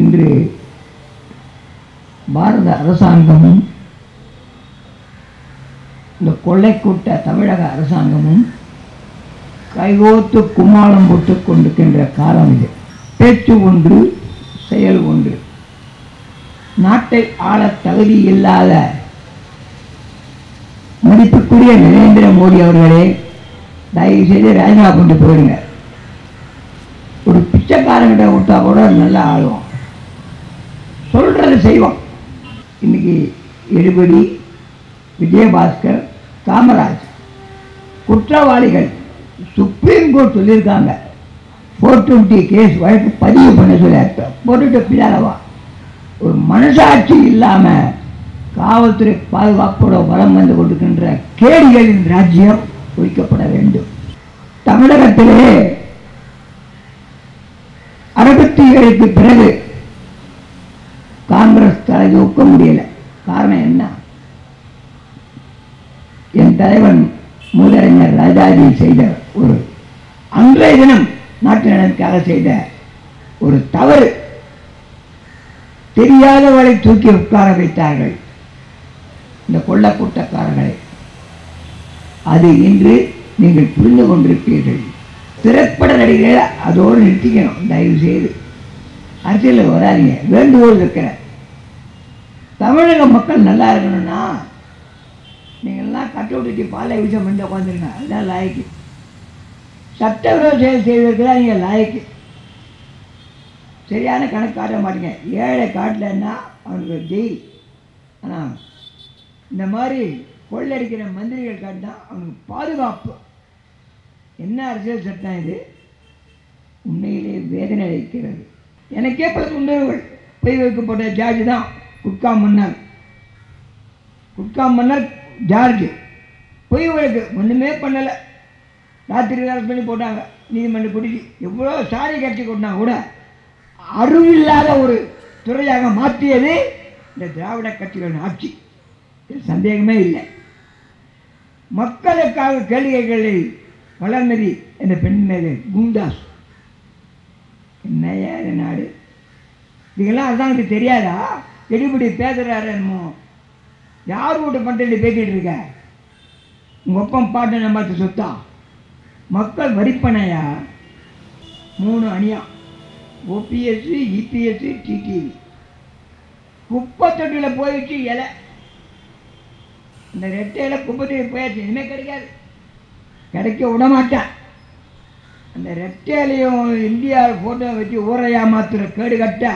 இன்று பாரத அரசாங்கமும் இந்த கொள்ளைக்கூட்ட தமிழக அரசாங்கமும் கைகோத்து கும்மாளம் போட்டு கொண்டிருக்கின்ற காலம் இது. பேச்சு ஒன்று செயல் ஒன்று. நாட்டை ஆள தகுதி இல்லாத மதிப்புக்குரிய நரேந்திர மோடி அவர்களே தயவு செய்து ராஜினாமா கொண்டு போயிடுங்க. ஒரு பிச்சைக்காரங்கிட்ட விட்டா கூட நல்லா ஆளுவோம் சொல்றது செய்வோம் இன்னைக்கு எடுபடி விஜயபாஸ்கர் காமராஜ் குற்றவாளிகள் சுப்ரீம் கோர்ட் சொல்லியிருக்காங்க. ஃபோர் டுவெண்ட்டி கேஸ் வழக்கு பதிவு பண்ண சொல்லி போட்டுட்டு பின்னாலவா ஒரு மனசாட்சி இல்லாம காவல்துறை பாதுகாப்போட வளம் வந்து கொண்டிருக்கின்ற கேடிகளின் ராஜ்யம் ஒழிக்கப்பட வேண்டும். தமிழகத்திலே அறுபத்தி ஏழுக்கு பிறகு காங்கிரஸ் தலை ஒக்க முடியல. காரணம் என்ன? என் தலைவன் மூதறிஞர் ராஜாஜி செய்த ஒரு அன்றைய தினம் நாட்டு நலனுக்காக செய்த ஒரு தவறு. தெரியாதவரை தூக்கி உட்கார வைத்தார்கள் இந்த கொள்ளக்கூட்டக்காரர்களை. அது இன்று நீங்கள் புரிந்து கொண்டிருப்பீர்கள். திரைப்பட நடிகர்களை அதோடு நிறுத்திக்கணும். தயவு செய்து அரசியலில் வராதீங்க. வேண்டுகோள் இருக்கிற தமிழக மக்கள் நல்லா இருக்கணும்னா நீங்கள்லாம் கட்டு பாலை விஷயம் பண்ணி உட்காந்துருங்க அதுதான் லாய்க்கு. சட்டவிரோத செயல் செய்வதற்குதான் நீங்கள் லாய்க்கு. சரியான கணக்கு காட்ட மாட்டீங்க. ஏழை காட்டலன்னா அவனுக்கு ஜெயில். ஆனால் இந்த மாதிரி கொள்ளடிக்கிற மந்திரிகள் காட்டினா அவனுக்கு பாதுகாப்பு. என்ன அரசியல் சட்டம் இது? உண்மையிலே வேதனை அளிக்கிறது. எனக்கே பல தொண்டர்கள் பொய் வைக்கப்பட்ட ஜார்ஜ் தான் குட்கா மன்னர். குட்கா மன்னர் ஜார்ஜ். பொய் வழக்கு ஒன்றுமே பண்ணலை. ராத்திரி அரசு பண்ணி போட்டாங்க. நீதிமன்ற பிடிச்சி எவ்வளோ சாரி கட்சி கொண்டா கூட அருவில்லாத ஒரு துறையாக மாற்றியது இந்த திராவிட கட்சிகளின் ஆட்சி. சந்தேகமே இல்லை. மக்களுக்காக கேளிகைகளை வளர்ந்தது என்ற பெண் மீது குண்டாஸ் என்னையா இது நாடு? இதுக்கெல்லாம் அரசாங்கத்துக்கு தெரியாதா? எடுபடி பேசுகிறாரு என்னமோ. யார் வீட்டு பட்டியலில் பேசிகிட்டு இருக்க? உங்கள் ஒப்பம் பாட்டு நம்ம சொத்தா? மக்கள் வரிப்பனையா மூணு அணியா? ஓபிஎஸ்சி இபிஎஸ்சி டிடிவி குப்பத்தொட்டியில் போயிடுச்சு இலை. இந்த ரெட்டையில் குப்பத்தொட்டி போயாச்சு. இனிமேல் கிடைக்காது. கிடைக்க விட மாட்டேன். அந்த ரெட்டேலையும் இந்தியா ஃபோட்டோ வச்சு ஊரை ஏமாத்துற கேடு கட்ட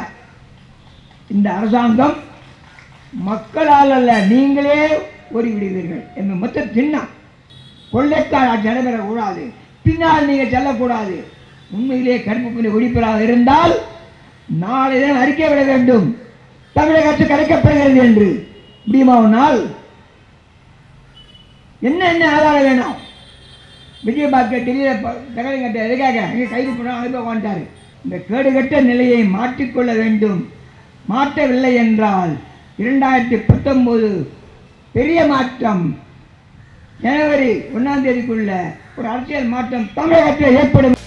இந்த அரசாங்கம் மக்களால் அல்ல நீங்களே ஓடி விடுவீர்கள் என்று மொத்தம் தின்னா கொள்ளைக்கார நடைபெறக்கூடாது பின்னால் நீங்கள் செல்லக்கூடாது. உண்மையிலே கருப்பு பிள்ளை ஒழிப்பதாக இருந்தால் நாளை தான் அறிக்கை விட வேண்டும். தமிழக அரசு கலைக்கப்படுகிறது என்று. முடியுமா நாள் என்ன என்ன ஆதாரம் வேணும்? விஜயபாஸ்கர் டெல்லியில் தகவல் கட்ட எதுக்காக? அங்கே கைது பண்ண அனுப்ப மாட்டார் இந்த கேடுகட்ட நிலையை மாற்றிக்கொள்ள வேண்டும். மாற்றவில்லை என்றால் இரண்டாயிரத்தி பத்தொம்போது பெரிய மாற்றம். ஜனவரி ஒன்றாம் தேதிக்குள்ள ஒரு அரசியல் மாற்றம் தமிழகத்தில் ஏற்படும்.